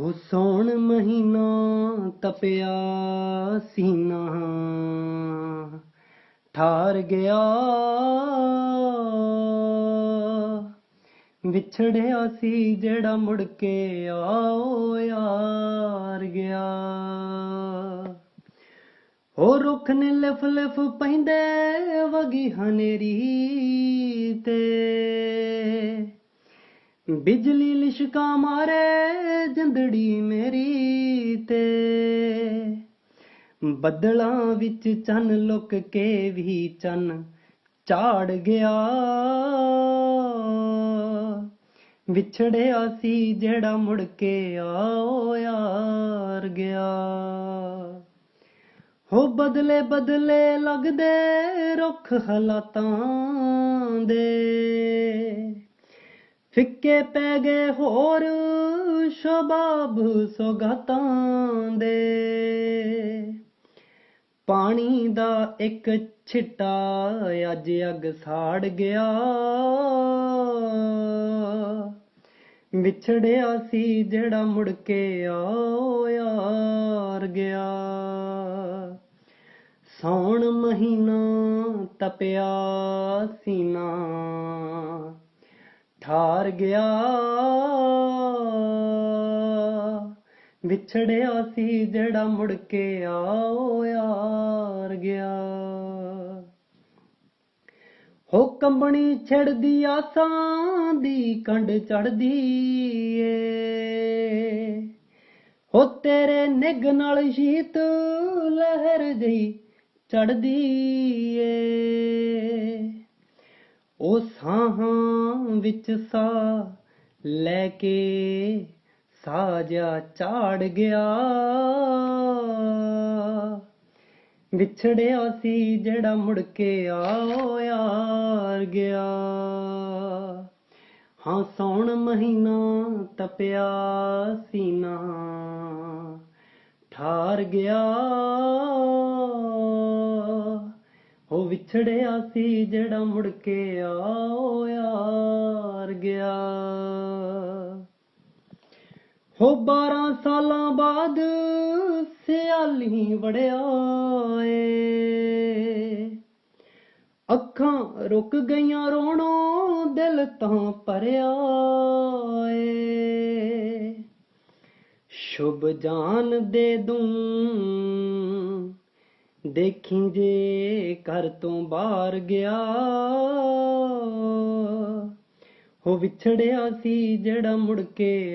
ਹੋ ਸੌਣ ਮਹੀਨਾ ਤਪਿਆ ਸੀਨਾ ਠਾਰ ਗਿਆ, ਵਿਛੜਿਆ ਸੀ ਜਿਹੜਾ ਮੁੜ ਕੇ ਆਓ ਯਾਰ ਗਿਆ। ਹੋ ਰੁੱਖ ਨੇ ਲਿਫ ਲਿਫ ਪੈਂਦੇ ਵਗੀ ਹਨੇਰੀ ਤੇ। ਬਿਜਲੀ ਲਿਸ਼ਕਾ ਮਾਰੇ ਜਿੰਦੜੀ ਮੇਰੀ ਤੇ। ਬੱਦਲਾਂ ਵਿੱਚ ਚੰਨ ਲੁਕ ਕੇ ਵੀ ਚੰਨ ਝਾੜ ਗਿਆ। ਵਿਛੜਿਆ ਸੀ ਜਿਹੜਾ ਮੁੜ ਕੇ ਆਓ ਯਾਰ ਗਿਆ। ਹੋ ਬਦਲੇ ਬਦਲੇ ਲੱਗਦੇ ਰੁੱਖ ਹਾਲਾਤਾਂ ਦੇ। ਫਿੱਕੇ ਪੈ ਗਏ ਹੋਰ ਸ਼ਬਾਬ ਸੋਗਾਤਾਂ ਦੇ। ਪਾਣੀ ਦਾ ਇੱਕ ਛਿੱਟਾ ਅੱਜ ਅੱਗ ਸਾੜ ਗਿਆ। ਵਿਛੜਿਆ ਸੀ ਜਿਹੜਾ ਮੁੜ ਕੇ ਆਓ ਗਿਆ। ਸੌਣ ਮਹੀਨਾ ਤਪਿਆ ਸੀਨਾ ਠਾਰ ਗਿਆ। ਵਿਛੜਿਆ ਸੀ ਜਿਹੜਾ ਮੁੜ ਕੇ ਆਓ ਯਾਰ ਗਿਆ। ਹੋ ਕੰਬਣੀ ਛੜਦੀ ਆਸਾਂ ਦੀ ਕੰਡ ਚੜਦੀ ਏ। ਹੋ ਤੇਰੇ ਨਿੱਘ ਨਾਲ ਸ਼ੀਤ ਲਹਿਰ ਜਈ ਚੜਦੀ ਏ। ਉਹ ਸਾਹਾਂ ਵਿੱਚ ਸਾਹ ਲੈ ਕੇ ਸਾਜਾ ਝਾੜ ਗਿਆ। ਵਿਛੜਿਆ ਸੀ ਜਿਹੜਾ ਮੁੜ ਕੇ ਆਓ ਯਾਰ ਗਿਆ। ਹਾਂ, ਸੌਣ ਮਹੀਨਾ ਤਪਿਆ ਸੀਨਾ ਠਾਰ ਗਿਆ। ਉਹ ਵਿਛੜਿਆ ਸੀ ਜਿਹੜਾ ਮੁੜ ਕੇ ਆਓ ਯਾਰ ਗਿਆ। ਹੋ 12 ਸਾਲਾਂ ਬਾਅਦ ਸਿਆਲੀ ਵੜਿਆ ਏ। ਅੱਖਾਂ ਰੁਕ ਗਈਆਂ ਰੋਣੋਂ, ਦਿਲ ਤਾਂ ਭਰਿਆ ਏ। ਸ਼ੁਭ ਜਾਨ ਦੇ ਦੂੰ ਦੇਖੀ ਜੇ ਘਰ ਤੋਂ ਬਾਹਰ ਗਿਆ ਹੋ ਵਿਛੜਿਆ ਸੀ ਜਿਹੜਾ ਮੁੜ ਕੇ